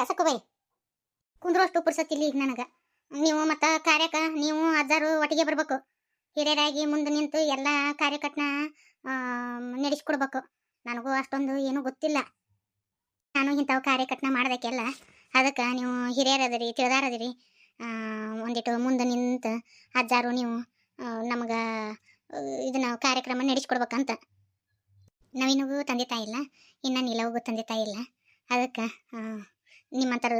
ಬೇಡ ಸಕ್ಕುಬೈ ಕುಂದ್ರೋಷ್ಟು ಪುರ್ಸತ್ತಿಲ್ಲ ಈಗ ನನಗೆ. ನೀವು ಮತ್ತು ಕಾರ್ಯಕ, ನೀವು ಅಜ್ಜಾರು ಒಟ್ಟಿಗೆ ಬರ್ಬೇಕು. ಹಿರಿಯರಾಗಿ ಮುಂದೆ ನಿಂತು ಎಲ್ಲ ಕಾರ್ಯಕಟ್ನ ನಡೆಸ್ಕೊಡ್ಬೇಕು. ನನಗೂ ಅಷ್ಟೊಂದು ಏನೂ ಗೊತ್ತಿಲ್ಲ. ನಾನು ಇಂಥವು ಕಾರ್ಯಕಟ್ನ ಮಾಡೋದಕ್ಕೆಲ್ಲ. ಅದಕ್ಕೆ ನೀವು ಹಿರಿಯರದಿರಿ, ತಿಳಿದಾರದಿರಿ. ಒಂದಿಟ್ಟು ಮುಂದೆ ನಿಂತು ಅಜ್ಜಾರು ನೀವು ನಮಗೆ, ಇದನ್ನ ಕಾರ್ಯಕ್ರಮ ನಡೆಸ್ಕೊಡ್ಬೇಕಂತ. ನವೀನಿಗೂ ತಂದೆ ತಾಯಿ ಇಲ್ಲ. ಇನ್ನು ನಿಲವಿಗೂ ತಂದೆ ತಾಯಿ ಇಲ್ಲ. ಅದಕ್ಕೆ ನಿಮ್ಮಂಥರ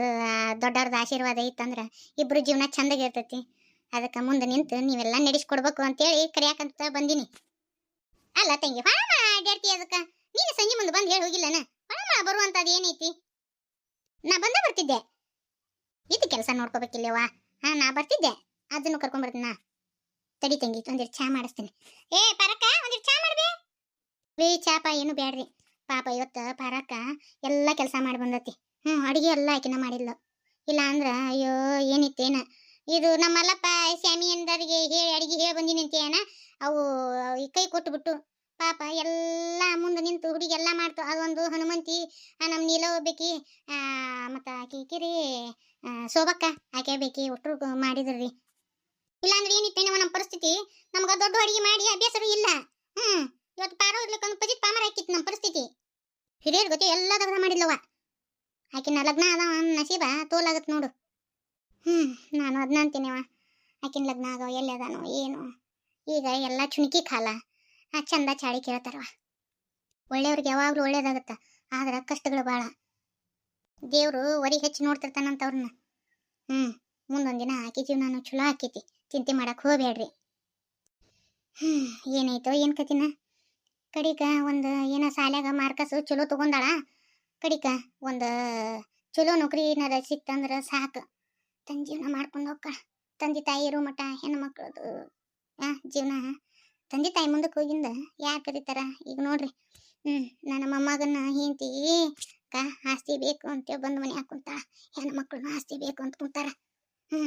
ದೊಡ್ಡವ್ರದ್ದು ಆಶೀರ್ವಾದ ಇತ್ತಂದ್ರೆ ಇಬ್ಬರು ಜೀವನ ಚಂದಾಗಿ ಇರ್ತೈತಿ. ಅದಕ್ಕೆ ಮುಂದೆ ನಿಂತು ನೀವೆಲ್ಲ ನಡೆಸ್ಕೊಡ್ಬೇಕು ಅಂತೇಳಿ ಕರಿಯಾಕಂತ ಬಂದೀನಿ. ಅಲ್ಲ ತಂಗಿ, ಹೊಳ ಅಡ್ಯಾಡ್ತಿ ಅದಕ್ಕೆ. ನೀನು ಸಂಜೆ ಮುಂದೆ ಬಂದು ಹೇಳಿ ಹೋಗಿಲ್ಲನ? ಹೊಳಮ ಬರುವಂಥದ್ದು ಏನೈತಿ? ನಾ ಬಂದ ಬರ್ತಿದ್ದೆ. ಇದು ಕೆಲಸ ನೋಡ್ಕೋಬೇಕಿಲ್ಲವಾ ಹಾಂ, ನಾ ಬರ್ತಿದ್ದೆ. ಅದನ್ನು ಕರ್ಕೊಂಡ್ಬರ್ತೀನಿ ನಾ. ತಡಿ ತಂಗಿ ಒಂದಿಟ್ಟು ಚಾ ಮಾಡಿಸ್ತೀನಿ. ಏ, ಪರಕ್ಕ ಒಂದಿಟ್ಟು ಚಾ ಮಾಡ್ಬೇ. ವೇ ಚಾಪ, ಏನು ಬ್ಯಾಡ್ರಿ. ಪಾಪ ಇವತ್ತು ಪರಕ್ಕ ಎಲ್ಲ ಕೆಲಸ ಮಾಡಿ ಬಂದತಿ. ಹ್ಞೂ, ಅಡುಗೆ ಎಲ್ಲ ಆಕಿನ ಮಾಡಿಲ್ಲ ಇಲ್ಲ ಅಂದ್ರೆ ಅಯ್ಯೋ, ಏನಿತ್ತೇನ? ಇದು ನಮ್ಮ ಅಲ್ಲಪ್ಪ ಸ್ಯಾಮಿ ಅಂದರಿಗೆ ಹೇಳಿ, ಅಡಿಗೆ ಹೇಳಿ ಬಂದೀನಿ ಅಂತೇನ ಅವು ಈ ಕೈ ಕೊಟ್ಬಿಟ್ಟು ಪಾಪ ಎಲ್ಲ ಮುಂದೆ ನಿಂತು ಹುಡುಗಿ ಎಲ್ಲ ಮಾಡ್ತು. ಅದೊಂದು ಹನುಮಂತಿ ನಮ್ಮ ನೀಲ ಬೇಕಿ ಮತ್ತು ಆಕಿ ಕಿರಿ ಸೋಬಕ್ಕ ಆಕೆ ಬೇಕಿ ಒಟ್ಟರು ಮಾಡಿದ್ರಿ ಇಲ್ಲಾಂದ್ರೆ ಏನಿತ್ತೇನವ ನಮ್ಮ ಪರಿಸ್ಥಿತಿ? ನಮ್ಗೆ ದೊಡ್ಡ ಅಡಿಗೆ ಮಾಡಿ ಅಭ್ಯಾಸರು ಇಲ್ಲ. ಹ್ಞೂ, ಇವತ್ತು ಪಾರ ಇರ್ಲಿಕ್ಕೆ ಒಂದು ಪಜಿತ್ ಪಾಮರ ಹಾಕಿತ್ತು ನಮ್ಮ ಪರಿಸ್ಥಿತಿ. ಹಿರಿಯರ್ ಗೊತ್ತೆ ಎಲ್ಲ ದಗದ ಮಾಡಿದ್ಲವ ಆಕಿನ ಲಗ್ನ ಅದಾವ ನಸೀಬ, ತೋಲಾಗತ್ ನೋಡು. ಹ್ಮ್, ನಾನು ಅದನ್ನ ಅಂತೀನಿವ ಆಕಿನ ಲಗ್ನ ಆಗೋ, ಎಲ್ಲಿ ಅದಾನೋ, ಏನು? ಈಗ ಎಲ್ಲ ಚುಣಕಿ ಕಾಲ ಆ ಚಂದ ಚಾಡಿ ಕೇಳ್ತಾರವ ಒಳ್ಳೆಯವ್ರಿಗೆ ಯಾವಾಗಲೂ ಒಳ್ಳೇದಾಗತ್ತ, ಆದ್ರೆ ಕಷ್ಟಗಳು ಭಾಳ ದೇವರು ವರಿ ಹೆಚ್ಚು ನೋಡ್ತಿರ್ತಾನಂತವ್ರನ್ನ ಹ್ಞೂ ಮುಂದೊಂದು ದಿನ ಆಕಿ ಜೀವನ ಚಲೋ ಆಕೈತಿ. ಚಿಂತೆ ಮಾಡಕ್ ಹೋಗ್ಬೇಡ್ರಿ ಹ್ಮ್, ಏನಾಯ್ತೋ, ಏನ್ ಕತಿನ ಕಡಿಕ ಒಂದು ಏನೋ ಸಾಲ್ಯಾಗ ಮಾರ್ಕಸು ಚಲೋ ತಗೊಂಡಾಳ. ಕಡಿಕ ಒಂದು ಚಲೋ ನೌಕರಿ ಏನಾರ ಸಿಕ್ತಂದ್ರೆ ಸಾಕು. ತನ್ನ ಜೀವನ ಮಾಡ್ಕೊಂಡು ಹೋಗ್ಕ. ತಂದೆ ತಾಯಿ ಇರೋ ಮಠ, ಹೆಣ್ಣು ಮಕ್ಕಳದು ಹಾಂ ಜೀವನ. ತಂದೆ ತಾಯಿ ಮುಂದಕ್ಕೆ ಹೋಗಿಂದ ಯಾರು ಕರೀತಾರ? ಈಗ ನೋಡ್ರಿ. ಹ್ಞೂ ನನ್ನ ಮೊಮ್ಮಗನ ಹೆಂಡತಿ ಕ ಆಸ್ತಿ ಬೇಕು ಅಂತೇಳಿ ಬಂದು ಮನೆ ಹಾಕುಂತಾಳ ಹೆಣ್ಣು ಮಕ್ಕಳನ್ನ ಆಸ್ತಿ ಬೇಕು ಅಂತ ಕುಂತಾರ. ಹ್ಞೂ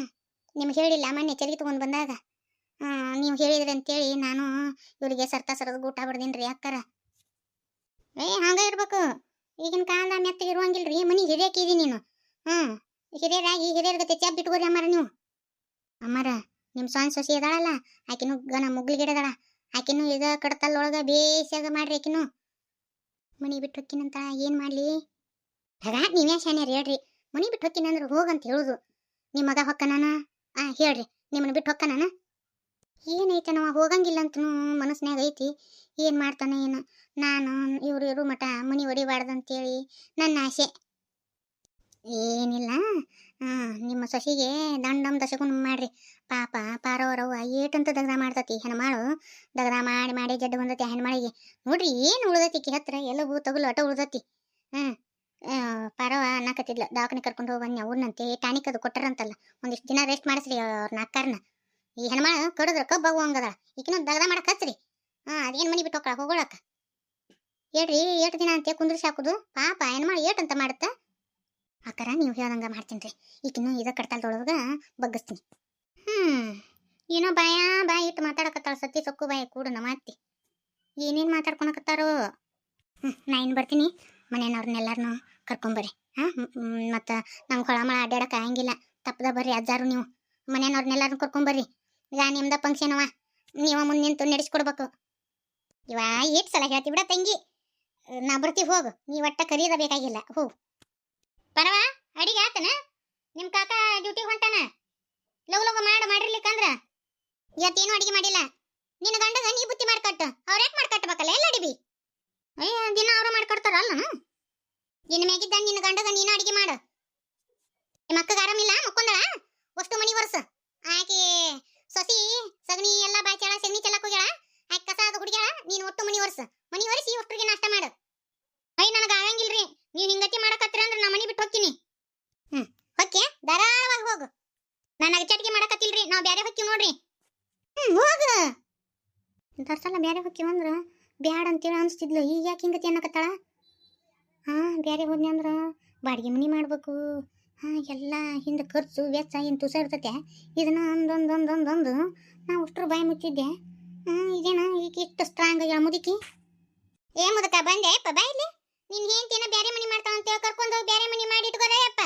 ನಿಮ್ಗೆ ಹೇಳಿಲ್ಲ ಮೊನ್ನೆ ಚರಿಗೆ ತೊಗೊಂಡು ಬಂದಾಗ. ನೀವು ಹೇಳಿದ್ರಿ ಅಂತೇಳಿ ನಾನು ಇವರಿಗೆ ಸರ್ತ ಸರದ ಊಟ ಬಿಡ್ದೀನಿ ರೀ ಅಕ್ಕಾರ. ಏ, ಹಂಗೆ ಇರ್ಬೇಕು. ಈಗಿನ ಕಾಲದ ಮೆತ್ತಗೆ ಇರುವಂಗಿಲ್ರಿ, ಮನಿ ಹಿರಿಯಕ್ಕೆ ನೀನು. ಹ್ಮ್ ಹಿರಿಯರಾಗಿ ಹಿರಿಯರ ಗತೆ ಚಾಪ್ ಬಿಟ್ಕೋರಿ ಅಮ್ಮಾರ ನೀವು. ಅಮ್ಮಾರ ನಿಮ್ಮ ಸ್ವಾನ್ ಸೊಸಿ ಇದಾಳಲ್ಲ ಆಕಿನೂ ಗನ ಮುಗ್ಲಿಗಿಡದಾಳ ಆಕಿನೂ ಇದ ಕಡತಲ್ಲೊಳಗ ಬೇಸಿಯಾಗ ಮಾಡ್ರಿ ಆಕಿನು. ಮನಿ ಬಿಟ್ಟು ಹೊಕ್ಕಿನಂತ ಏನು ಮಾಡ್ಲಿ? ಆಗ ನೀವೇ ಶಾನ್ಯಾರ ಹೇಳ್ರಿ? ಮನಿ ಬಿಟ್ಟು ಹೊಕ್ಕಿನಂದ್ರೆ ಹೋಗಂತ ಹೇಳುದು. ನಿಮ್ಮ ಮಗ ಹೊಕ್ಕನಾನ? ಆ, ಹೇಳ್ರಿ, ನಿಮ್ಮನ್ನ ಬಿಟ್ಟು ಹೊಕ್ಕನಾನ? ಏನೈತೆ ನಾವು ಹೋಗಂಗಿಲ್ಲ ಅಂತನೂ ಮನಸ್ನ್ಯಾಗ ಐತಿ. ಏನು ಮಾಡ್ತಾನೆ ಏನು. ನಾನು, ಇವ್ರು ಇವರು ಮಠ ಮನಿ ಹೊಡಿಬಾರ್ದಂತೇಳಿ ನನ್ನ ಆಸೆ. ಏನಿಲ್ಲ. ನಿಮ್ಮ ಸೊಸಿಗೆ ದಂಡಮ್ ದಶಗುಣ ಮಾಡ್ರಿ. ಪಾಪ ಪಾರವರವ್ವ ಏಟಂತ ದಗದ ಮಾಡ್ತತಿ. ಹೆಣ್ಮಾಳು ದಗದ ಮಾಡಿ ಮಾಡಿ ಜಡ್ಡು ಬಂದತಿ ಹೆಣ್ಮಾಳಿಗೆ. ನೋಡ್ರಿ ಏನು ಉಳ್ದತಿ ಹತ್ರ? ಎಲ್ಲವೂ ತಗುಲು ಅಟ ಉಳ್ದತಿ. ಹ್ಞೂ ಪಾರವ ಅನ್ನಕತ್ತಿದ್ಲ. ದವಾಖಾನೆ ಕರ್ಕೊಂಡು ಹೋಗಿ ಬನ್ನಿ ಅವ್ರನ್ನಂತೆ ಟಾನಿಕ್ ಅದು ಕೊಟ್ಟರಂತಲ್ಲ. ಒಂದಿಷ್ಟು ದಿನ ರೆಸ್ಟ್ ಮಾಡಿಸ್ರಿ ಅವ್ರ ಅಕ್ಕಾರನ್ನ ಈ ಹೆಣ್ಮಾಳು ಕಡಿದ್ರ ಕಬ್ಬ ಹಂಗದ. ಈಕಿನ ದಗದ ಮಾಡಕ್ ಹಚ್ರಿ. ಹಾ ಅದೇನ್ ಮನಿ ಬಿಟ್ಟು ಹೋಗ್ಕಳ ಹೋಗೋಳಕ್ಕ. ಹೇಳ್ರಿ ಏಟ್ ದಿನ ಅಂತ ಕುಂದ್ರಿಸಿ ಹಾಕುದು? ಪಾಪ ಏಟ್ ಅಂತ ಮಾಡುತ್ತ? ಅಕ್ಕರ, ನೀವು ಹೇಳ್ದಂಗ ಮಾಡ್ತೀನಿ ರೀ ಈಗಿನ್ನು ಇದ ಕಡ್ತಲ್ದೊಳಗ ಬಗ್ಗಿಸ್ತೀನಿ. ಹ್ಮ್, ಏನೋ ಬಾಯ ಬಾಯಿ ಇಟ್ಟು ಮಾತಾಡಕತ್ತಾಳ ಸತ್ತಿ ಸೊಕ್ಕು ಬಾಯಿ ಕೂಡ ನಮ್ಮ ಅತ್ತಿ ಏನೇನು ಮಾತಾಡ್ಕೊಳಕತ್ತಾರೋ. ಹ್ಮ್, ನಾ ಏನು ಬರ್ತೀನಿ. ಮನೆಯವ್ರನ್ನೆಲ್ಲರನ್ನು ಕರ್ಕೊಂಬರ್ರಿ. ಹಾಂ ಮತ್ತು ನಮ್ಗೆ ಹೊಳಮಳ ಅಡ್ಡಾಡಕ್ಕೆ ಆಗಂಗಿಲ್ಲ. ತಪ್ಪದ ಬರ್ರಿ, ಅಜ್ಜಾರು ನೀವು. ಮನೆಯವ್ರನ್ನೆಲ್ಲರನ್ನು ಕರ್ಕೊಂಬರ್ರಿ. ಈಗ ನಿಮ್ದ ಫಂಕ್ಷನ್ ಅವ. ನೀವ ಮುಂದೆ ನಿಂತು ನಡೆಸ್ಕೊಡ್ಬೇಕು. ಇವ ಏಟ್ ಸಲ ಹೇಳ್ತಿ ಬಿಡ ತಂಗಿ. ನಾ ಬರ್ತೀವಿ ಹೋಗು. ನೀ ಒಟ್ಟ ಕರೀದ ಬೇಕಾಗಿಲ್ಲ. ಹೋಗು ಪರವ, ಅಡಿಗೆ ಆತನ? ನಿಮ್ಮ ಕಾಕ ಡ್ಯೂಟಿ ಹೊಂಟಾನ? ಲಗು ಲಗು ಮಾಡ, ಮಾಡಿರ್ಲಿಕ್ಕಂದ್ರ? ಇವತ್ತೇನು ಅಡಿಗೆ ಮಾಡಿಲ್ಲ. ನಿನ್ನ ಗಂಡಗ ನೀ ಬುತ್ತಿ ಮಾಡ್ಕಟ್ಟು. ಅವ್ರ ಯಾಕೆ ಮಾಡ್ಕಟ್ಬೇಕಲ್ಲ? ಎಲ್ಲ ಅಡಿಬಿ? ಅಯ್ಯ, ದಿನ ಅವ್ರು ಮಾಡ್ಕೊಡ್ತಾರ ಅಲ್ಲ ಇನ್ನು ಮ್ಯಾಗಿದ್ದ ನಿನ್ನ ಗಂಡಗ ನೀನು ಅಡಿಗೆ ಮಾಡು. ನಿಮ್ಮ ಅಕ್ಕಗ ಆರಾಮಿಲ್ಲ? ಮಕ್ಕೊಂದಳ ಅಷ್ಟು ಮನಿ ವರ್ಷ ಆಕೆ ಸೊಸಿ ಸಗಣಿ ಎಲ್ಲ ಬಾಚಾಳ ಸಗಣಿ ಚೆಲ್ಲಕ್ ಹೋಗ್ಯಾಳ ಆಕೆ ಕಸ ಅದು ಹುಡುಗ್ಯಾಳ ನೀನು ಒಟ್ಟು ಮನಿ ವರ್ಷ ಮನಿ ಒರೆಸಿ ಒಟ್ಟರಿಗೆ ನಾಷ್ಟ ಮಾಡು ಅಯ್ಯ ನನಗೆ ಆಗಂಗಿಲ್ರಿ ನೀವು ಹಿಂಗತಿ ಮಾಡಕತ್ತೀರ ಅಂದ್ರೆ ನಾ ಮನಿ ಬಿಟ್ಟು ಹೋಗ್ತೀನಿ ಹ್ಮ್ ಹೊಕ್ಕೆ ಧಾರಾಳವಾಗಿ ಹೋಗು ನಾನು ಅಗಚಾಟಿಗೆ ಮಾಡಕತ್ತಿಲ್ರಿ ನಾವು ಬ್ಯಾರೆ ಹೊಕ್ಕಿ ನೋಡ್ರಿ ಹ್ಮ್ ಹೋಗು ದರ್ಸಲ ಬ್ಯಾರೆ ಹೊಕ್ಕಿ ಅಂದ್ರ ಬ್ಯಾಡ ಅನ್ಸ್ತಿದ್ಲು ಈಗ ಯಾಕೆ ಹಿಂಗತಿ ಅನ್ನಕತ್ತಾಳ ಹಾ ಬೇರೆ ಹೋದ್ನಿ ಅಂದ್ರ ಬಾಡಿಗೆ ಮನಿ ಮಾಡ್ಬೇಕು. ಹಾ, ಎಲ್ಲ ಹಿಂದೆ ಖರ್ಚು ವೆಚ್ಚ ಏನು ತುಸ ಇರ್ತೈತೆ ಇದನ್ನ ಒಂದೊಂದೊಂದೊಂದೊಂದು ನಾ ಅಷ್ಟ್ರ ಬಾಯಿ ಮುಚ್ಚಿದ್ದೆ. ಹ್ಮ್ ಇದೇನ ಈಗ ಇಷ್ಟು ಸ್ಟ್ರಾಂಗ್ ಆಗಿ ಮುದುಕಿ. ಏ ಮುದಕ, ಬಂದೆ ಅಪ್ಪ ಬಾಯಿಲಿ ನಿನ್ ಹೆಂಡತಿನ ಬೇರೆ ಮನಿ ಮಾಡ್ತಾಳ ಅಂತ ಕರ್ಕೊಂಡು ಬೇರೆ ಮನಿ ಮಾಡಿ ಇಟ್ಕೋರೆ ಅಪ್ಪ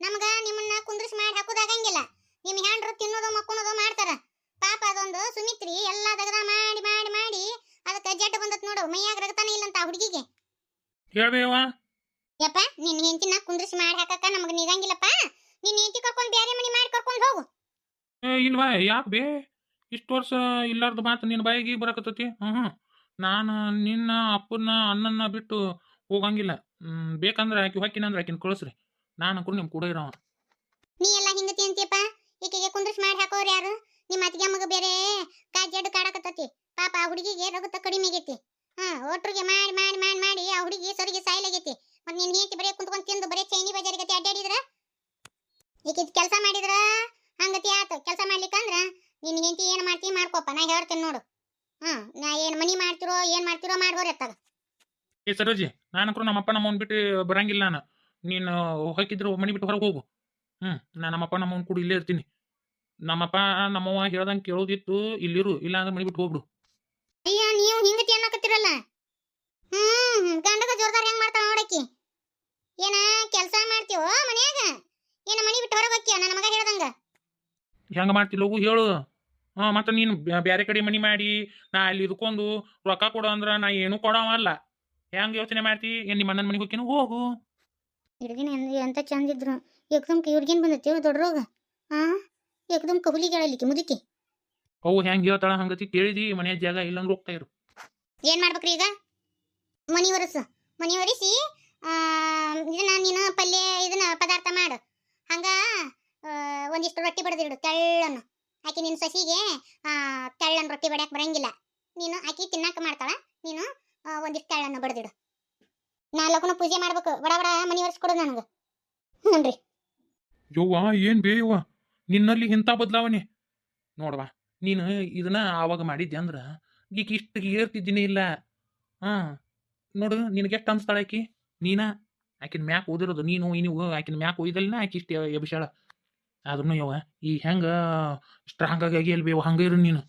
ನಮಗ ನಿಮ್ಮನ್ನ ಕುಂದ್ರಿಸಿ ಮಾಡಿ ಹಾಕೋದಾಗಂಗಿಲ್ಲ ನಿಮ್ ಹ್ಯಾಂಡ್ರು ತಿನ್ನೋದು, ಮಕ್ಕಳೋದು ಮಾಡ್ತಾರ. ಪಾಪ ಅದೊಂದು ಸುಮಿತ್ರಿ ಎಲ್ಲಾ ನೋಡು ಮೈಯಾಗ ರಗತಾನೆ ಇಲ್ಲಂತ ಹುಡುಗಿಗೆ. ಹೇಳ್ಬೇವ ಯಪ್ಪ ನಿನ್ನ ಹೆಂಡತಿನ ಕುಂದ್ರಿಸಿ ಮಾಡಿ ಹಾಕಕ ನಮಗೆ ನಿಗಂಗಿಲ್ಲಪ್ಪ. ನಿನ್ನ ಹೆಂಡತಿ ಕರ್ಕೊಂಡು ಬೇರೆ ಮನೆ ಮಾಡಿ ಕರ್ಕೊಂಡು ಹೋಗು. ಏ ಇಲ್ವಾ ಯಾಕೆ ಬೇ? ಇಷ್ಟು ವರ್ಷ ಇಲ್ಲಾರ್ದ ಮಾತು ನಿನ್ನ ಬಾಯಿಗೆ ಬರಕತ್ತತಿ? ಹ್ಞೂ ನಾನು ನಿನ್ನ ಅಪ್ಪನ ಅಣ್ಣನ ಬಿಟ್ಟು ಹೋಗಂಗಿಲ್ಲ. ಹ್ಮ್, ಬೇಕಂದ್ರೆ ಆಕಿ ಹೊಕ್ಕಿನಂದ್ರೆ ಆಕಿನ ಕಳಿಸ್ರಿ. ನಾನು ಕೂಡ ನಿಮ್ಮ ಕೂಡ ಇರೋವ ನೀ ಎಲ್ಲ ಹಿಂಗತಿ ಅಂತೀಯಪ್ಪ? ಈಕೆಗೆ ಕುಂದ್ರಿಸಿ ಮಾಡಿ ಹಾಕೋರು ಯಾರು? ನಿಮ್ಮ ಅತ್ತಿಗೆ ಮಗ ಬೇರೆ ಕಾ ಜಡ್ ಕಾಡಕತ್ತತಿ ಪಾಪ ಆ ಹುಡುಗಿಗೆ ರಗತ ಕಡಿಮೆ ಆಗೈತಿ. ಹಾ, ಒಟ್ರಿಗೆ ಮಾಡಿ ಮಾಡಿ ಮಾಡಿ ಮಾಡಿ, ಆ ಹುಡುಗಿ ಸರಿಗೆ ಸಾಯ್ಲಾಗೈತಿ. ಮತ್ತೆ ನಿನ್ ಹೆಂಡತಿ ಬರೀ ಕುಂತ್ಕೊಂಡು ತಿಂದು ಬರೀ ಚೈನಿ ಬಜಾರ್ ಗತಿ ಅಡ್ಡಾಡಿದ್ರ ಈಕೆ ಕೆಲಸ ಮಾಡಿದ್ರ? ಹಂಗತಿ ಆತು. ಕೆಲಸ ಮಾಡ್ಲಿಕ್ಕಂದ್ರ ನಿನ್ ಹೆಂಡತಿ ಏನ್ ಮಾಡ್ತಿ ಮಾಡ್ಕೊಪ್ಪ. ನಾ ಹೇಳ್ತೀನಿ ನೋಡು. ಹ್ಮ್ ನಾ ಏನ್ ಮನಿ ಮಾಡ್ತಿರೋ, ಏನ್ ಮಾಡ್ತಿರೋ ಮಾಡ್ಬೋರಿ ಅತ್ತಾಗ ಏ ಸರೋಜಿ, ನಾನು ಕೂಡ ನಮ್ಮಪ್ಪ ನಮ್ಮವ್ನ ಬಿಟ್ಟು ಬರಂಗಿಲ್ಲ ನಾನು. ನೀನು ಹೋಗಿದ್ರು ಮನೆ ಬಿಟ್ಟು ಹೊರಗೆ ಹೋಗು. ಹ್ಞೂ ನಾನು ನಮ್ಮಪ್ಪ ನಮ್ಮವ್ನ ಕೂಡ ಇಲ್ಲೇ ಇರ್ತೀನಿ. ನಮ್ಮಪ್ಪ, ನಮ್ಮವ್ವ ಹೇಳ್ದಂಗೆ ಕೇಳೋದಿತ್ತು, ಇಲ್ಲಿರು ಇಲ್ಲ ಅಂದ್ರೆ ಮನೆ ಬಿಟ್ಟು ಹೋಗ್ಬಿಡು. ಅಯ್ಯ ನೀವು ಹಿಂಗತಿ ಅನ್ನಕತ್ತಿರಲ್ಲ? ಹ್ಮ್ ಗಂಡಗ ಜೋರ್ದಾರ ಹೆಂಗ್ ಮಾಡ್ತಾಳ ನೋಡಕ್ಕಿ. ಏನ ಕೆಲಸ ಮಾಡ್ತೀವೋ ಮನ್ಯಾಗ? ಏನ ಮನಿ ಬಿಟ್ಟು ಹೊರಗೆ ಹೋಗ್ತೀಯ ನನ್ನ ಮಗ ಹೇಳ್ದಂಗ? ಹೆಂಗೆ ಮಾಡ್ತಿಲ್ಲ ಹೋಗು ಹೇಳು. ಹಾ ಮತ್ತೆ ನೀನು ಬೇರೆ ಕಡೆ ಮನೆ ಮಾಡಿ ನಾ ಅಲ್ಲಿ ಇದ್ಕೊಂಡು ರೊಕ್ಕ ಕೊಡು ಅಂದ್ರೆ ನಾ ಏನೂ ಕೊಡವಲ್ಲ ಹೆಂಗೆ ಯೋಚನೆ ಮಾಡ್ತಿ? ಏನ್ ನಿಮ್ಮ ಅಣ್ಣನ ಮನೆಗೆ ಹೋಗ್ತೀನಿ? ಹೋಗು. ಹಿಡ್ಗಿನ ಎಂತ ಚಂದಿದ್ರು ಎಕ್ದಮ್ ಇವ್ರಿಗೇನ್ ಬಂದೈತಿ ದೊಡ್ಡ ರೋಗ ಹಾ ಎಕ್ದಮ್ ಕಹುಲಿಗೆ ಹೇಳಲಿಕ್ಕೆ ಮುದುಕಿ. ಅವು ಹೆಂಗ್ ಹೇಳ್ತಾಳ ಹಂಗತಿ ಕೇಳಿದಿ ಮನೆಯ ಜಾಗ ಇಲ್ಲಂದ್ರೆ ಹೋಗ್ತಾ ಇರು. ಏನ್ ಮಾಡ್ಬೇಕ್ರಿ ಈಗ? ಮನಿ ಒರೆಸು ಮನಿ ಒರೆಸಿ ಇದನ್ನ ನೀನು ಪಲ್ಯ ಇದನ್ನ ಪದಾರ್ಥ ಮಾಡು. ಹಂಗ ಒಂದಿಷ್ಟು ರೊಟ್ಟಿ ಬಡದಿಡು ತೆಳ್ಳನ್ನು ಆಕಿ ನಿನ್ನ ಸಸಿಗೆ ಆ, ತೆಳ್ಳನ್ ರೊಟ್ಟಿ ಬಡಿಯಕ್ ಬರಂಗಿಲ್ಲ. ನೀನು ಆಕಿ ತಿನ್ನಾಕ ಮಾಡ್ತಾಳ ನೀನು ಒಂದಿಷ್ಟು ತೆಳ್ಳನ್ನು ಬಡದಿಡು ನಾ ಲಗುನ ಪೂಜೆ ಮಾಡ್ಬೇಕು ಬಡ ಬಡ ಮನಿ ಒರೆಸ್ಕೊಡು ನನಗೆ. ಹ್ಞೂನ್ರಿ. ಯವ್ವ ಏನು ಬೇಯವ್ವ ನಿನ್ನಲ್ಲಿ ಇಂಥ ಬದಲಾವಣೆ. ನೋಡವ್ವ ನೀನು ಇದನ್ನ ಆವಾಗ ಮಾಡಿದ್ದೆ ಅಂದ್ರೆ ಈಗ ಇಷ್ಟು ಏರ್ತಿದ್ದೀನಿ ಇಲ್ಲ. ಹಾಂ, ನೋಡು ನಿನಗೆ ಎಷ್ಟು ಅನ್ಸ್ತಾಳೆ ಆಕಿ? ನೀನ? ಆಕಿನ ಮ್ಯಾಕ್ ಓದಿರೋದು ನೀನು ನೀವು ಆಕಿನ ಮ್ಯಾಕ್ ಒಯ್ದಲ್ಲ ಆಕಿ ಇಷ್ಟು ಎಬ್ಸಾಳ ಆದ್ರೂ ಯಾವ ಈ ಹೆಂಗೆ ಸ್ಟ್ರಾಂಗ್ ಆಗಿ ಎಲ್ಲಿ ಬೇವು ಹಂಗೆ ಇರು ನೀನು.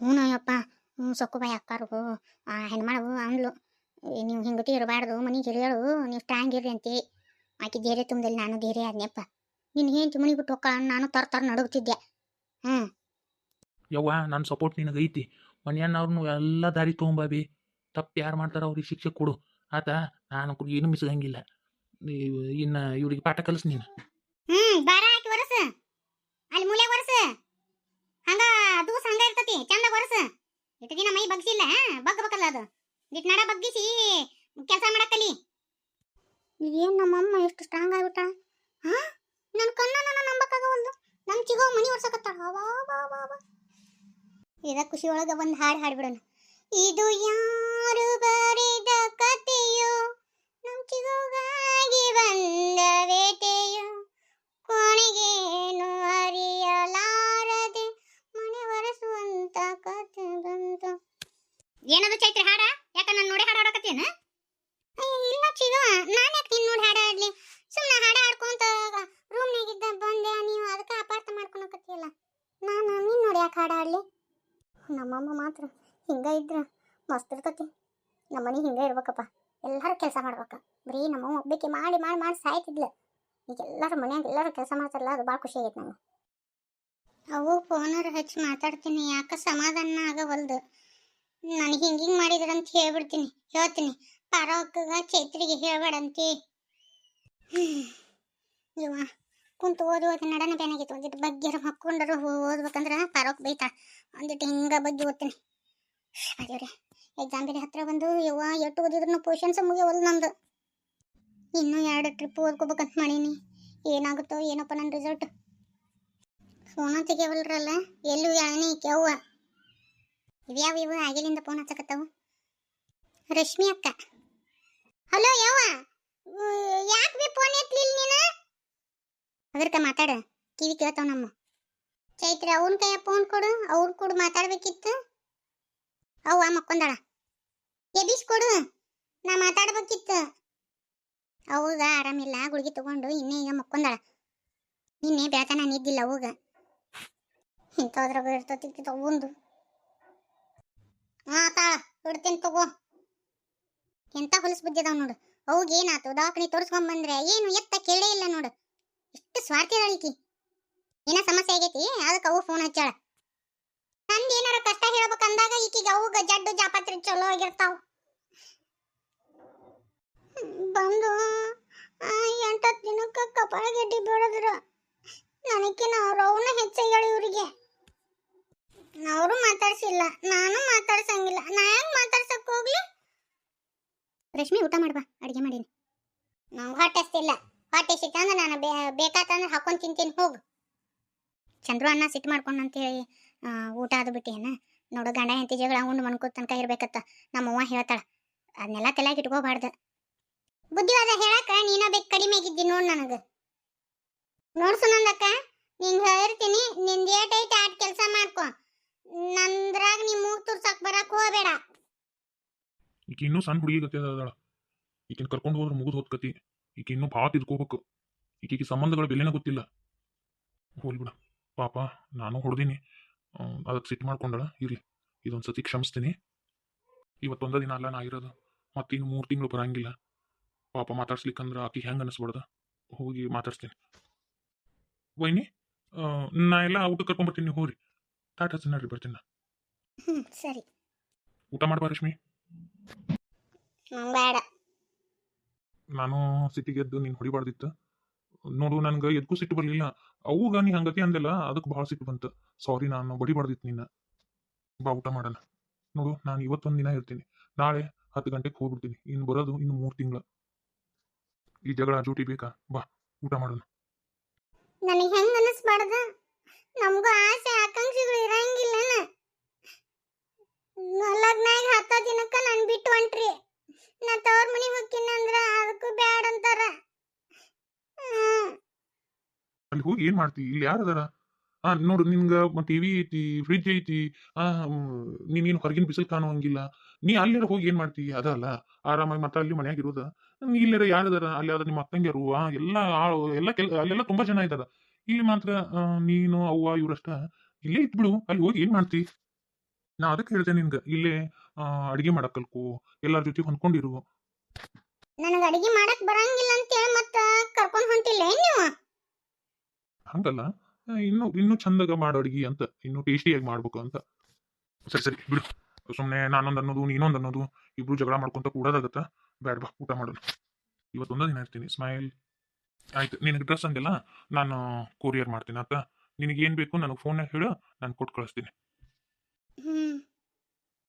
ಹ್ಞೂ ಯಪ್ಪ ಹ್ಞೂ ಸೊಕ್ಕುಬಾಯಿ ಅಕ್ಕಾರು ಹೆಣ್ಮಾಳು ಅಂದ್ಲು ನೀವು ಹಿಂಗತಿ ಇರಬಾರ್ದು ಮನೆಗೆ ಹಿರಿಯಳು ನೀವು ಸ್ಟ್ರಾಂಗ್ ಇರ್ರಿ ಅಂತಿ. ಆಕೆ ಧೈರ್ಯ ತುಂಬದಲ್ಲಿ, ನಾನು ಧೈರ್ಯ ಆದ್ನಪ್ಪ ನಿನ್ನ ಹೆಂಡತಿ ಮನೆ ಬಿಟ್ಟು ಹೋಗ ನಾನು ತರ ತರ ನಡುಗುತ್ತಿದ್ದೆ ಹ್ಞೂ ಯವ್ವ ನನ್ನ ಸಪೋರ್ಟ್ ನಿನಗೆ ಐತಿ. ಮನೆಯನ್ನವ್ರನ್ನು ಎಲ್ಲ ದಾರಿ ತೊಗೊಂಬಾಬಿ ತಪ್ಪು ಯಾರು ಮಾಡ್ತಾರೆ ಅವ್ರಿಗೆ ಶಿಕ್ಷೆ ಕೊಡು. ಆತ ನಾನು ಕೂಡ ಏನು ಮಿಸ್ಗಂಗಿಲ್ಲ ಇನ್ನು ಇವ್ರಿಗೆ ಪಾಠ ಕಲಿಸ್ ನೀನು. ಹ್ಞೂ ಬಾರ ಹಾಕಿ ಒರಸ. ಅಲ್ಲಿ ಮೂಲೆ ಒರಸ. ಹಂಗ ದೂಸ ಹಂಗ ಇರ್ತತಿ ಚಂದ ಒರಸ. ಇಟ್ಟು ದಿನ ಮೈ ಬಗ್ಸಿಲ್ಲ ಬಗ್ಬೇಕಲ್ಲ ಅದು. ಇಟ್ ನಡ ಬಗ್ಗಿಸಿ ಕೆಲಸ ಮಾಡಕ್ಕಲಿ ಇದೇನು ನಮ್ಮಮ್ಮ ಎಷ್ಟು ಸ್ಟ್ರಾಂಗ್ ಆಗ್ಬಿಟ್ಟ? ಹಾ? ನನ್ನ ಕಣ್ಣ ನನ್ನ ನಂಬಕ್ಕಾಗವಲ್ದು. ನಮ್ಮ ಚಿಗೋ ಮನಿ ಒರ್ಸಕತ್ತಾಳ. ವಾ ವಾ ವಾ ವಾ. ಇದ ಖುಷಿ ಒಳಗ ಒಂದು ಹಾಡು ಹಾಡ್ಬಿಡೋಣ. ಇದು ಯಾರು ಬರೆದ ಕತೆಯೋ ನಮ್ಮ ಚಿಗೋಗಾಗಿ ಬಂದ ಬೇಟೆಯೋ ಕೊನೆಗೇನು ಅರಿಯಲಾರದೆ ಮನೆ ಒರೆಸುವಂತ ಕತೆ ಬಂತು. ಏನದು ಚೈತ್ರ ಹಾಡ ಯಾಕ ನಾನು ನೋಡಿ ಹಾಡ ಹಾಡಕತ್ತೇನ ಇಲ್ಲ ಚಿಗ ನಾನು ಯಾಕೆ ನಿನ್ನ ನೋಡಿ ಹಾಡ ಹಾಡ್ಲಿ ಸುಮ್ಮನೆ ಹಾಡ ಹಾಡ್ಕೊಂತ ರೂಮ್ನಾಗಿದ್ದ ಬಂದೆ ನೀವು ಅದಕ್ಕೆ ಅಪಾರ್ಥ ಮಾಡ್ಕೊಳಕತ್ತಿಯಲ್ಲ ನಾನು ನಿನ್ನ ನೋಡಿ ಯಾಕೆ ಹಾಡ ಹಾಡ್ಲಿ ನಮ್ಮಮ್ಮ ಮಾತ್ರ ಹಿಂಗೆ ಇದ್ರ ಮಸ್ತ್ ಇರ್ತತಿ. ನಮ್ಮನೆ ಹಿಂಗೆ ಇರ್ಬೇಕಪ್ಪ. ಎಲ್ಲರೂ ಕೆಲಸ ಮಾಡ್ಬೇಕ. ಬರೀ ನಮ್ಮಮ್ಮ ಒಬ್ಬಕ್ಕೆ ಮಾಡಿ ಮಾಡಿ ಮಾಡಿ ಸಾಯ್ತಿದ್ಲು. ಈಗ ಎಲ್ಲರೂ ಮನ್ಯಾಗ ಎಲ್ಲರೂ ಕೆಲಸ ಮಾಡ್ತಾರಲ್ಲ, ಅದು ಭಾಳ ಖುಷಿ ಆಗೈತೆ ನಂಗೆ. ಅವು ಫೋನರ್ ಹಚ್ಚಿ ಮಾತಾಡ್ತೀನಿ. ಯಾಕೆ ಸಮಾಧಾನ ಆಗವಲ್ದು. ನನಗೆ ಹಿಂಗೆ ಹಿಂಗೆ ಮಾಡಿದ್ರ ಅಂತ ಹೇಳ್ಬಿಡ್ತೀನಿ. ಹೇಳ್ತೀನಿ. ಪಾರೋಕ್ಕಗ ಚೈತ್ರಿಗೆ ಹೇಳ್ಬೇಡಂತಿ. ಇವ ಕುಂತು ಓದಿ ಓದಿ ನಡನ ಬೇನಾಗಿತ್ತು ಒಂದಿಟ್ಟು ಬಗ್ಗೆರ ಮಕ್ಕೊಂಡರು ಓದ್ಬೇಕಂದ್ರೆ ಪಾರೋಕ್ ಬೈತಾ. ಒಂದಿಟ್ಟು ಹಿಂಗ ಬಗ್ಗೆ ಓದ್ತೀನಿ. ಅದೇವ್ರಿ ಎಕ್ಸಾಮ್ ಬೇರೆ ಹತ್ರ ಬಂದು ಯವ್ವ ಎಷ್ಟು ಓದಿದ್ರು ಪೋಷನ್ಸ್ ಮುಗಿಯವಲ್ದು ನಮ್ದು ಇನ್ನೂ ಎರಡು ಟ್ರಿಪ್ ಓದ್ಕೋಬೇಕಂತ ಮಾಡೀನಿ. ಏನಾಗುತ್ತೋ ಏನಪ್ಪ ನನ್ನ ರಿಸಲ್ಟ್ ಫೋನ ತೆಗಿಯವಲ್ರಲ್ಲ, ಎಲ್ಲೂ ಯಾಣಿ ಕೆವ್ವ ಇವ್ಯಾವ ಇವು ಆಗಿಲಿಂದ ಫೋನ್ ಹಚ್ಚಕತ್ತವು? ರಶ್ಮಿ ಅಕ್ಕ. ಹಲೋ ಯವ್ವ, ಯಾಕೆ ಬಿ ಫೋನ್ ಎತ್ತಲಿಲ್ಲ ನೀನು? ಅದಕ್ಕೆ ಮಾತಾಡ. ಕಿವಿ ಕೇಳ್ತಾವ ನಮ್ಮ. ಚೈತ್ರ, ಅವನ ಕೈಯ ಫೋನ್ ಕೊಡು, ಅವ್ರ ಕೂಡ ಮಾತಾಡ್ಬೇಕಿತ್ತು. ಅವ್ವ ಮಕ್ಕೊಂದಾಳ. ಎಬಿಸ್ ಕೊಡು, ನಾ ಮಾತಾಡ್ಬೇಕಿತ್ತು. ಅವಾಗ ಆರಾಮಿಲ್ಲ, ಗುಳಿಗೆ ತಗೊಂಡು ಇನ್ನೇ ಈಗ ಮಕ್ಕೊಂದಾಳ. ನಿನ್ನೆ ಬೆಳತನ ನಿದ್ದಿಲ್ಲ ಅವಾಗ. ಇಂಥದ್ರಾಗ ಇರ್ತತಿ ತಗೊಂಡು ಹಾ ತಾಳ, ಇಡ್ತೀನಿ ತಗೋ. ಎಂತ ಹೊಲಸು ಬುದ್ಧಿ ಅದಾವ ನೋಡು. ಅವಾಗ ಏನಾತು? ದವಾಖಾನಿ ತೋರಿಸ್ಕೊಂಡ್ ಬಂದ್ರೆ ಏನು ಎತ್ತ ಕೇಳೇ ಇಲ್ಲ ನೋಡು. ಇಷ್ಟು ಸ್ವಾರ್ಥಿ ಅದಾಳ ಏನ ಸಮಸ್ಯೆ ಆಗೈತಿ? ಅದಕ್ಕೆ ಅವು ಫೋನ್ ಹಚ್ಚಾಳ. ನಂದು ಏನಾರ ಕಷ್ಟ ಹೇಳ್ಬೇಕಂದಾಗ ಈಕಿಗೆ ಅವು ಜಡ್ಡು ಜಾಪತ್ರಿ ಚಲೋ ಆಗಿರ್ತಾವ. ಬಂದು ಎಂಟತ್ತು ದಿನಕ್ಕ ಕಪಾಳ ಗೆಡ್ಡಿ ಬೆಳೆದ್ರು. ನನಗಿನ ಅವ್ರು ಅವನ್ನ ಹೆಚ್ಚಾಗ್ಯಾಳ ಇವ್ರಿಗೆ. ಅವರು ಮಾತಾಡ್ಸಿಲ್ಲ, ನಾನು ಮಾತಾಡ್ಸಂಗಿಲ್ಲ. ನಾ ಹೆಂಗ್ ಮಾತಾಡ್ಸಕ್ ಹೋಗ್ಲಿ? ರಶ್ಮಿ, ಊಟ ಮಾಡ್ಬಾ ಅಡಿಗೆ ಮಾಡೀನಿ. ನಂಗೆ ಹೊಟ್ಟೆ ಹಸ್ತಿಲ್ಲ ಹೊಟ್ಟೆ ಸಿಟ್ಟಂದ್ರೆ ನಾನು ಬೇಕಾತಂದ್ರೆ ಹಾಕೊಂಡು ತಿಂತೀನಿ, ಹೋಗು. ಚಂದ್ರು ಅನ್ನ ಸಿಟ್ಟು ಮಾಡ್ಕೊಂಡು ಅಂತೇಳಿ ಊಟ ಅದು ಬಿಟ್ಟಿಯನ್ನ ನೋಡು, ಗಂಡ ಹೆಂಡತಿ ಜಗಳ ಉಂಡು ಮನ್ಕೋತ ತನಕ ಇರ್ಬೇಕತ್ತ. ನಮ್ಮವ್ವ ಹೇಳ್ತಾಳ, ಅದನ್ನೆಲ್ಲ ತಲೆಗೆ ಇಟ್ಕೋಬಾರ್ದು. ಬುದ್ಧಿವಾದ ಹೇಳಕ್ಕ, ನೀನ ಬೇಕು ಕಡಿಮೆ ಆಗಿದ್ದಿ ನೋಡು ನನಗೆ. ನೋಡ್ ಸುನಂದಕ್ಕ ನಿಂಗೆ ಹೇಳಿರ್ತೀನಿ ನಿಂದ ಏಟ್ ಐತೆ ಆಟ್ ಕೆಲಸ ಮಾಡ್ಕೊ. ನಂದ್ರಾಗ ನೀ ಮೂಗ್ ತುರ್ಸಕ್ ಬರಕ್ ಹೋಗ್ಬೇಡ. ಈಕಿ ಸಣ್ಣ ಹುಡುಗಿ ಗತಿ ಅದಾಳ. ಕರ್ಕೊಂಡು ಹೋದ್ರೆ ಮುಗಿದು ಹೋದ್ಕತಿ. ಈಕಿ ಇನ್ನೂ ಭಾಳ ತಿದ್ಕೋಬೇಕು. ಈಕೆಗೆ ಸಂಬಂಧಗಳ ಬೆಲೆನೇ ಗೊತ್ತಿಲ್ಲ. ಹೋಲ್ ಬಿಡ. ಪಾಪ ನಾನು ಹೊಡೆದೀನಿ. ಅದಕ್ಕೆ ಸಿಟ್ಟು ಮಾಡ್ಕೊಂಡಳ. ಇರಿ ಇದೊಂದು ಸತಿ ಕ್ಷಮಿಸ್ತೀನಿ. ಇವತ್ತೊಂದ ದಿನ ಅಲ್ಲ ನಾ ಇರೋದು. ಮತ್ತೆ ಇನ್ನು ಮೂರು ತಿಂಗಳು ಬರಂಗಿಲ್ಲ. ಪಾಪ ಮಾತಾಡ್ಸ್ಲಿಕ್ಕಂದ್ರೆ ಆಕೆ ಹೆಂಗೆ ಅನಿಸ್ಬಾರ್ದ? ಹೋಗಿ ಮಾತಾಡ್ಸ್ತೀನಿ. ವೈನಿ ನಾ ಎಲ್ಲ ಊಟ ಕರ್ಕೊಂಡ್ಬರ್ತೀನಿ ಹೋರಿ ಹೋಗ್ರಿ. ಟಾಟಾ ಚೆನ್ನಾಗಿ ಬರ್ತೀನಿ ನಾ. ಸರಿ. ಊಟ ಮಾಡ್ಬಾ ರಶ್ಮಿ. ಬೇಡ. ನಾನು ಸಿಟಿ ಎದ್ದು ನೀನು ಹೊಡಿಬಾರ್ದಿತ್ತು. ನೋಡು, ನನ್ಗೆ ಎದ್ಕೂ ಸಿಟ್ಟು ಬರಲಿಲ್ಲ. ಅವಾಗ ನೀ ಹಂಗತಿ ಅಂದೆಲ್ಲ ಅದಕ್ಕೆ ಭಾಳ ಸಿಟ್ಟು ಬಂತು. ಸಾರಿ ನಾನು ಬಡಿಬಾರ್ದಿತ್ತು ನಿನ್ನ. ಬಾ, ಊಟ ಮಾಡೋಣ. ನೋಡು, ನಾನು ಇವತ್ತೊಂದು ದಿನ ಇರ್ತೀನಿ. ನಾಳೆ ಹತ್ತು ಗಂಟೆಗೆ ಹೋಗ್ಬಿಡ್ತೀನಿ. ಇನ್ನು ಬರೋದು ಇನ್ನು ಮೂರು ತಿಂಗಳು. ಈ ಜಗಳ ಜೂಟಿ ಬೇಕಾ? ಬಾ, ಊಟ ಮಾಡೋಣ. ನನಗೆ ಹೆಂಗ್ ನಮಗೂ ಆಸೆ, ಆಕಾಂಕ್ಷೆಗಳು ಇರಂಗಿಲ್ಲ. ಹತ್ತ ದಿನಕ್ಕ ನಾನು ಬಿಟ್ಟು ಹೊಂಟ್ರಿ. ನಾ ತವ್ರ ಮನಿ ಹೋಗ್ತೀನಿ ಅದಕ್ಕೂ ಬ್ಯಾಡ ಅಂತಾರ. ಅಲ್ಲಿ ಹೋಗಿ ಏನ್ ಮಾಡ್ತಿ? ಇಲ್ಲಿ ಯಾರು ಅದಾರ? ಆ, ನೋಡು, ನಿನ್ಗ ಟಿವಿ ಐತಿ ಫ್ರಿಜ್ ಐತಿ, ಆ ನೀನೇನು ಹೊರಗಿನ ಬಿಸಿಲು ಕಾಣುವಂಗಿಲ್ಲ. ನೀ ಅಲ್ಲಿರ ಹೋಗಿ ಏನ್ ಮಾಡ್ತಿ? ಅದಲ್ಲ ಆರಾಮಾಗಿ ಮತ್ತೆ ಅಲ್ಲಿ ಮನ್ಯಾಗ ಇರೋದ. ಇಲ್ಲಿರ ಯಾರದಾರ ಅಲ್ಲಿ ಅದ ನಿಮ್ಮ ಅತ್ತಂಗ್ಯರು, ಆ, ಎಲ್ಲ ಎಲ್ಲ ಕೆಲ್, ಅಲ್ಲೆಲ್ಲ ತುಂಬಾ ಜನ ಇದಾರ. ಇಲ್ಲಿ ಮಾತ್ರ ನೀನು ಅವ್ವ ಇವ್ರಷ್ಟ. ಇಲ್ಲೇ ಇದ್ಬಿಡು, ಅಲ್ಲಿ ಹೋಗಿ ಏನ್ ಮಾಡ್ತಿ? ನಾ ಅದಕ್ಕೆ ಹೇಳ್ದೆ ನಿನ್ಗೆ ಇಲ್ಲೇ ಅಡಿಗೆ ಮಾಡಕ್ ಕಲ್ಕು ಎಲ್ಲಾರ ಜೊತೆ ಹೊಂದ್ಕೊಂಡಿರು. ನನಗೆ ಅಡಿಗೆ ಮಾಡಕ್ ಬರಂಗಿಲ್ಲ ಅಂತ ಹೇಳಿ ಮತ್ತ ಕರ್ಕೊಂಡ್ ಹೊಂಟಿಲ್ಲ ನೀವು? ಹಂಗಲ್ಲ ಇನ್ನು ಇನ್ನು ಚಂದಾಗ ಮಾಡೋ ಅಡಿಗೆ ಅಂತ ಇನ್ನು ಟೇಸ್ಟಿಯಾಗಿ ಮಾಡ್ಬೇಕು ಅಂತ. ಸರಿ ಸರಿ ಬಿಡು. ಸುಮ್ಮನೆ ನಾನೊಂದು ಅನ್ನೋದು ನೀನೊಂದು ಅನ್ನೋದು ಇಬ್ರು ಜಗಳ ಮಾಡ್ಕೊಂತ ಕೂಡೋದಾಗತ್ತ. ಬೇಡ ಬಾ ಊಟ ಮಾಡೋಣ. ಇವತ್ತೊಂದ ದಿನ ಇರ್ತೀನಿ ಸ್ಮೈಲ್ ಆಯ್ತು ನಿನಗೆ ಡ್ರೆಸ್ ಹಂಗೆಲ್ಲ ನಾನು ಕೊರಿಯರ್ ಮಾಡ್ತೀನಿ ಆತ ನಿನಗೆ ಏನು ಬೇಕು ನನಗೆ ಫೋನ್ನಾಗ ಹೇಳು ನಾನು ಕೊಟ್ಟು ಕಳಿಸ್ತೀನಿ. ಹ್ಮ್